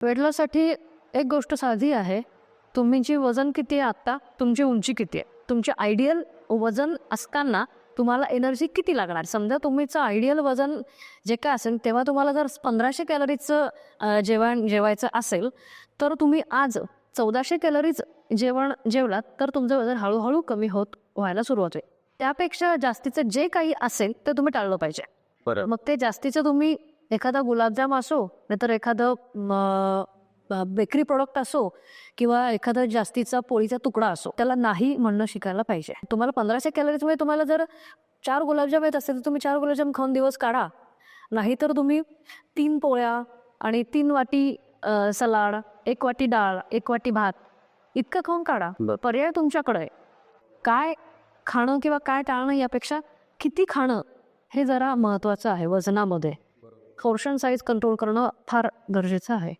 Weight लॉससाठी एक गोष्ट साधी आहे. तुमची वजन किती आहे आत्ता? तुमची उंची किती आहे? तुमचे आयडियल वजन असताना तुम्हाला एनर्जी किती लागणार? समजा तुमचं आयडियल वजन जे काय असेल तेव्हा तुम्हाला जर पंधराशे कॅलरीचं अ, जेवण जेवायचं असेल तर तुम्ही आज चौदाशे कॅलरीज जेवण जेवलात तर तुमचं वजन हळूहळू कमी होत व्हायला सुरुवात होईल. त्यापेक्षा जास्तीचं जे काही असेल ते तुम्ही टाळलं पाहिजे. मग ते जास्तीचं तुम्ही एखादा गुलाबजाम असो नाहीतर एखादं बेकरी प्रोडक्ट असो किंवा एखादा जास्तीचा पोळीचा तुकडा असो त्याला नाही म्हणणं शिकायला पाहिजे. तुम्हाला पंधराशे कॅलरीजमुळे तुम्हाला जर चार गुलाबजाम येत असेल तर तुम्ही चार गुलाबजाम खाऊन दिवस काढा. नाहीतर तुम्ही तीन पोळ्या आणि तीन वाटी सलाड एक वाटी डाळ एक वाटी भात इतकं खाऊन काढा. पर्याय तुमच्याकडे आहे. काय खाणं किंवा काय टाळणं यापेक्षा किती खाणं हे जरा महत्त्वाचं आहे वजनामध्ये. पोर्शन साईज कंट्रोल करणं फार गरजेचं आहे.